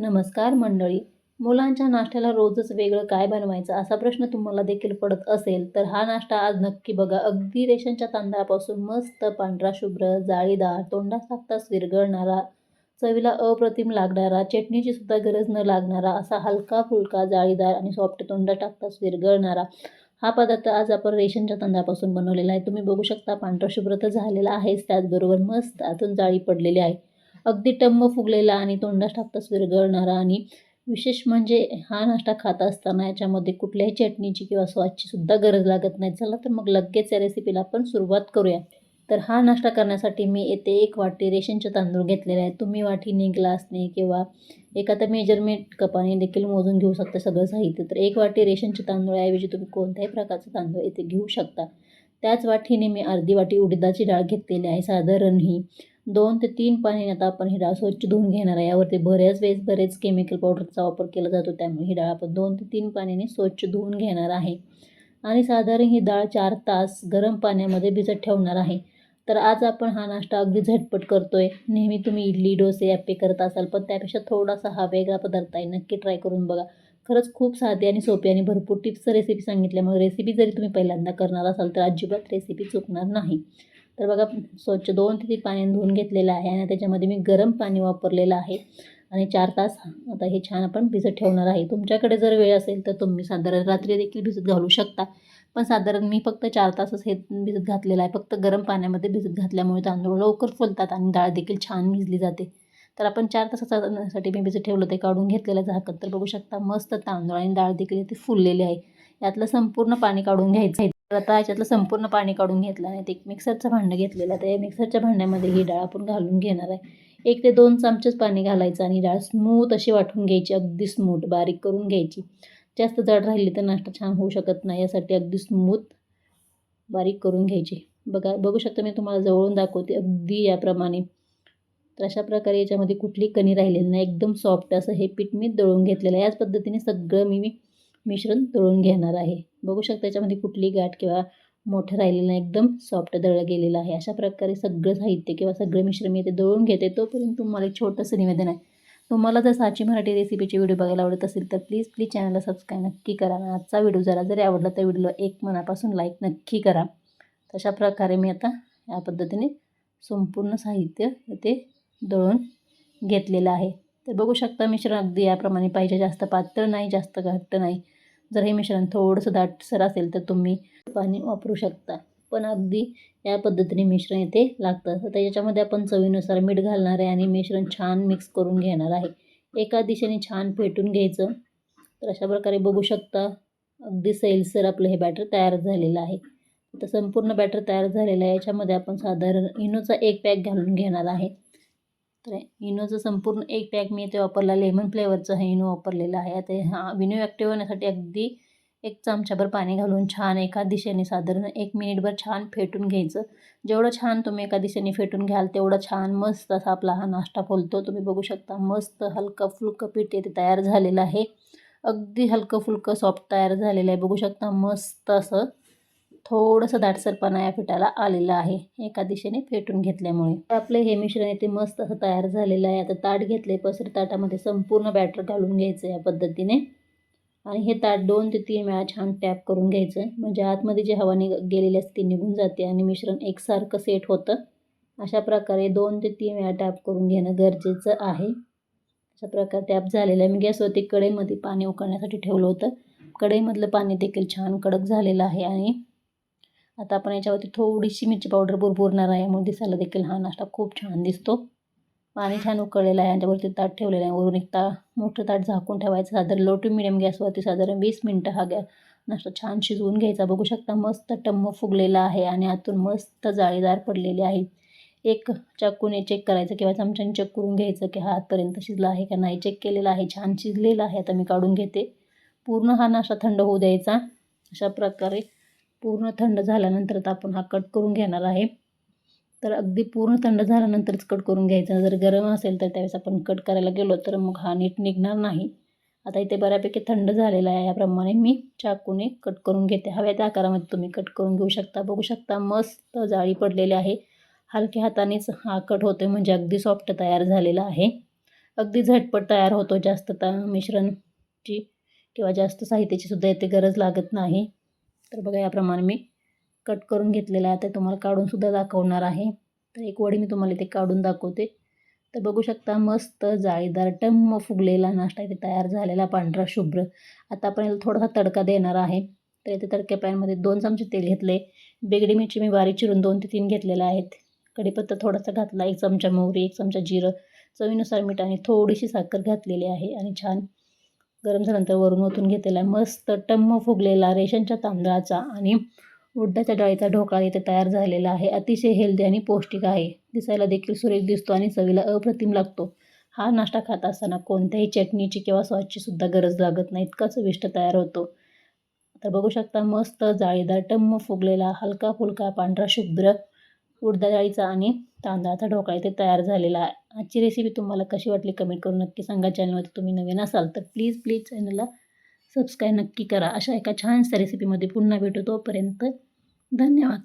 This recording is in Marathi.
नमस्कार मंडळी. मुलांच्या नाश्त्याला रोजच वेगळं काय बनवायचं असा प्रश्न तुम्हाला देखील पडत असेल तर हा नाश्ता आज नक्की बघा. अगदी रेशनच्या तांदळापासून मस्त पांढरा शुभ्र जाळीदार तोंडा टाकताच विरघळणारा चवीला अप्रतिम लागणारा चटणीची सुद्धा गरज न लागणारा असा हलका फुलका जाळीदार आणि सॉफ्ट तोंडात टाकताच विरघळणारा हा पदार्थ आज आपण रेशनच्या तांदळापासून बनवलेला आहे. तुम्ही बघू शकता पांढरा शुभ्र तर झालेला आहेच त्याचबरोबर मस्त आतून जाळी पडलेली आहे. अगदी टम्म फुगलेला आणि तोंडात टाकताच विरघळणारा आणि विशेष म्हणजे हा नाश्ता खात असताना याच्यामध्ये कुठल्याही चटणीची किंवा स्वादची सुद्धा गरज लागत नाही. चला तर मग लगेच या रेसिपीला आपण सुरुवात करूया. तर हा नाश्ता करण्यासाठी मी येथे एक वाटी रेशनचे तांदूळ घेतलेले आहेत. तुम्ही वाटीने ग्लासने किंवा एखाद्या मेजरमेंट कपाने देखील मोजून घेऊ शकता सगळं साहित्य. तर एक वाटी रेशनचे तांदूळाऐवजी तुम्ही कोणत्याही प्रकारचे तांदूळ येथे घेऊ शकता. त्याच वाटीने मी अर्धी वाटी उडीदाची डाळ घेतलेली आहे. साधारण ही दोन ते तीन पाण्याने आता आपण ही डाळ स्वच्छ धुवून घेणार आहे. यावरती बऱ्याच वेळेस बरेच केमिकल पावडरचा वापर केला जातो. त्यामुळे ही डाळ आपण दोन ते तीन पाण्याने स्वच्छ धुवून घेणार आहे. आणि साधारण ही डाळ चार तास गरम पाण्यामध्ये भिजत ठेवणार आहे. तर आज आपण हा नाश्ता अगदी झटपट करतो आहे नेहमी तुम्ही इडली डोसे अप्पे करत असाल पण त्यापेक्षा थोडासा हा वेगळा पदार्थ आहे. नक्की ट्राय करून बघा. खरंच खूप साधी आणि सोपी आणि भरपूर टिप्स रेसिपी सांगितल्यामुळे रेसिपी जरी तुम्ही पहिल्यांदा करणार असाल तर अजिबात रेसिपी चुकणार नाही. तर बघा स्वच्छ दोन ते तीन पाण्याने धुवून घेतलेलं आहे आणि त्याच्यामध्ये मी गरम पाणी वापरलेलं आहे. आणि चार तास आता हे छान आपण भिजत ठेवणार आहे. तुमच्याकडे जर वेळ असेल तर तुम्ही साधारण रात्री देखील भिजत घालू शकता. पण साधारण मी फक्त चार तासच हे भिजत घातलेलं आहे. फक्त गरम पाण्यामध्ये भिजत घातल्यामुळे तांदूळ लवकर फुलतात आणि डाळ देखील छान भिजली जाते. तर आपण चार तासासाठी मी भिजत ठेवलं ते काढून घेतलेलं झाकण. तर बघू शकता मस्त तांदूळ आणि डाळ देखील इथे फुललेली आहे. यातलं संपूर्ण पाणी काढून घ्यायचं आहे. आता याच्यातलं संपूर्ण पाणी काढून घेतलं आणि ते एक मिक्सरचं भांडं घेतलेलं आहे. त्या मिक्सरच्या भांड्यामध्ये ही डाळ आपण घालून घेणार आहे. एक ते दोन चमचेच पाणी घालायचं आणि डाळ स्मूथ अशी वाटून घ्यायची अगदी स्मूथ बारीक करून घ्यायची. जास्त जड राहिली तर नाश्ता छान होऊ शकत नाही यासाठी अगदी स्मूथ बारीक करून घ्यायची. बघा बघू शकता मी तुम्हाला जवळून दाखवते अगदी याप्रमाणे. तर अशा प्रकारे याच्यामध्ये कुठली कणी राहिलेली नाही एकदम सॉफ्ट असं हे पीठ मी दळून घेतलेलं आहे. याच पद्धतीने सगळं मी मिश्रण दळून घेणार आहे. बघू शकता याच्यामध्ये कुठली गाठ किंवा मोठं राहिलेलं नाही एकदम सॉफ्ट दळलं गेलेलं आहे. अशा प्रकारे सगळं साहित्य किंवा सगळं मिश्रण मी ते दळून घेते. तोपर्यंत तुम्हाला एक छोटंसं निवेदन आहे. तुम्हाला जर साची मराठी रेसिपीचे व्हिडिओ बघायला आवडत असेल तर प्लीज प्लीज चॅनलला सबस्क्राईब नक्की करा. आणि आजचा व्हिडिओ जरा जरी आवडला तर व्हिडिओला एक मनापासून लाईक नक्की करा. तशा प्रकारे मी आता या पद्धतीने संपूर्ण साहित्य इथे दळून घेतलेलं आहे. तर बघू शकता मिश्रण अगदी याप्रमाणे पाहिजे जास्त पातळ नाही जास्त घट्ट नाही. जर हे मिश्रण थोडंसं दाटसर असेल तर तुम्ही पाणी वापरू शकता. पण अगदी या पद्धतीने मिश्रण येथे लागतं. तर त्याच्यामध्ये आपण चवीनुसार मीठ घालणार आहे आणि मिश्रण छान मिक्स करून घेणार आहे. एका दिशेने छान फेटून घ्यायचं. तर अशा प्रकारे बघू शकता अगदी सैलसर आपलं हे बॅटर तयार झालेलं आहे. तर संपूर्ण बॅटर तयार झालेलं आहे. याच्यामध्ये आपण साधारण इनोचा एक पॅक घालून घेणार आहे. तर इनोचं संपूर्ण एक पॅक मी इथे वापरला लेमन फ्लेवरचं हे इनो वापरलेलं आहे. आता हा विनो ॲक्टिव्ह होण्यासाठी अगदी एक चमचाभर पाणी घालून छान एका दिशेने साधारण एक मिनिटभर छान फेटून घ्यायचं. जेवढं छान तुम्ही एका दिशेने फेटून घ्याल तेवढं छान मस्त असा आपला हा नाश्ता फुलतो. तुम्ही बघू शकता मस्त हलकं फुलकं पीठ येथे तयार झालेलं आहे. अगदी हलकं फुलकं सॉफ्ट तयार झालेलं आहे. बघू शकता मस्त असं थोडंसं दाटसरपणा या पिठाला आलेलं आहे. एका दिशेने फेटून घेतल्यामुळे. आपले हे मिश्रण इथे मस्त असं तयार झालेलं आहे. आता ताट घेतले पसर ताटामध्ये संपूर्ण बॅटर घालून घ्यायचं या पद्धतीने. आणि हे ताट दोन ते तीन वेळा छान टॅप करून घ्यायचं. म्हणजे आतमध्ये जी हवा निघ गेलेली असते ती निघून जाते आणि मिश्रण एकसारखं सेट होतं. अशा प्रकारे दोन ते तीन वेळा टॅप करून घेणं गरजेचं आहे. अशा प्रकारे टॅप झालेलं आहे. मी गॅसवरती कढईमध्ये पाणी उकळण्यासाठी ठेवलं होतं. कढईमधलं पाणी देखील छान कडक झालेलं आहे आणि आता आपण याच्यावरती थोडीशी मिरची पावडर बुरबुरणार आहे. म्हणून दिसायला देखील हा नाश्ता खूप छान दिसतो. पाणी छान उकळलेलं आहे. याच्यावरती ताट ठेवलेलं आहे. वरून एक ता मोठं ताट झाकून ठेवायचं. साधारण लो टू मिडियम गॅसवरती साधारण वीस मिनटं हा गॅस नाश्ता छान शिजवून घ्यायचा. बघू शकता मस्त टम्म फुगलेला आहे आणि आतून मस्त जाळीदार पडलेले आहे एक चाकूने चेक करायचं किंवा चमच्याने चेक करून घ्यायचं की हा आतपर्यंत शिजला आहे का नाही. चेक केलेला आहे. छान शिजलेला आहे. आता मी काढून घेते. पूर्ण हा नाश्ता थंड होऊ द्यायचा. अशा प्रकारे पूर्ण थंड झाल्यानंतर आपण हा कट करून घेणार आहे. तर अगदी पूर्ण थंड झाल्यानंतरच कट करून घ्यायचा. जर गरम असेल तर त्यावेळेस आपण कट करायला गेलो तर मग हा नीट निघणार नाही. आता इथे बऱ्यापैकी थंड झालेला आहे. याप्रमाणे मी चाकूने कट करून घेते. हव्या त्या आकारामध्ये तुम्ही कट करून घेऊ शकता. बघू शकता मस्त जाळी पडलेली आहे. हलक्या हातानेच हा कट होतो म्हणजे अगदी सॉफ्ट तयार झालेला आहे. अगदी झटपट तयार होतो. जास्त त मिश्रणची किंवा जास्त साहित्याची सुद्धा येथे गरज लागत नाही. तर बघा याप्रमाणे मी कट करून घेतलेला आहे. ते तुम्हाला काढूनसुद्धा दाखवणार आहे. तर एक वडी मी तुम्हाला इथे काढून दाखवते. तर बघू शकता मस्त जाळीदार टम्म फुगलेला नाश्ता इथे तयार झालेला पांढरा शुभ्र. आता आपण याला थोडासा तडका देणार आहे. तर इथे तडक्या पॅनमध्ये दोन चमचे तेल घेतले. बेगडी मिरची मी बारीक चिरून दोन ते तीन घेतलेल्या आहेत. कढीपत्ता थोडासा घातला एक चमचा मोहरी एक चमचा जिरं. चवीनुसार मीठ आणि थोडीशी साखर घातलेली आहे आणि छान गरम झाल्यानंतर वरून ओतून घेतलेला आहे मस्त टम्म फुगलेला रेशनच्या तांदळाचा आणि उडदाच्या डाळीचा ढोकळा इथे तयार झालेला आहे. अतिशय हेल्दी आणि पौष्टिक आहे. दिसायला देखील सुरेख दिसतो आणि चवीला अप्रतिम लागतो. हा नाश्ता खात असताना कोणत्याही चटणीची किंवा सॉसची सुद्धा गरज लागत नाही. इतका चविष्ट तयार होतो. तर बघू शकता मस्त जाळीदार टम्म फुगलेला हलका फुलका पांढरा शुभ्र डाळीचा आणि तांदळाचा ढोकळा इथे तयार झालेला आहे. आजची रेसिपी तुम्हाला कशी वाटली कमेंट करून नक्की सांगा. चॅनलमध्ये तुम्ही नवीन असाल तर प्लीज प्लीज चॅनलला सबस्क्राईब नक्की करा. अशा एका छानशा रेसिपीमध्ये पुन्हा भेटू. तोपर्यंत धन्यवाद.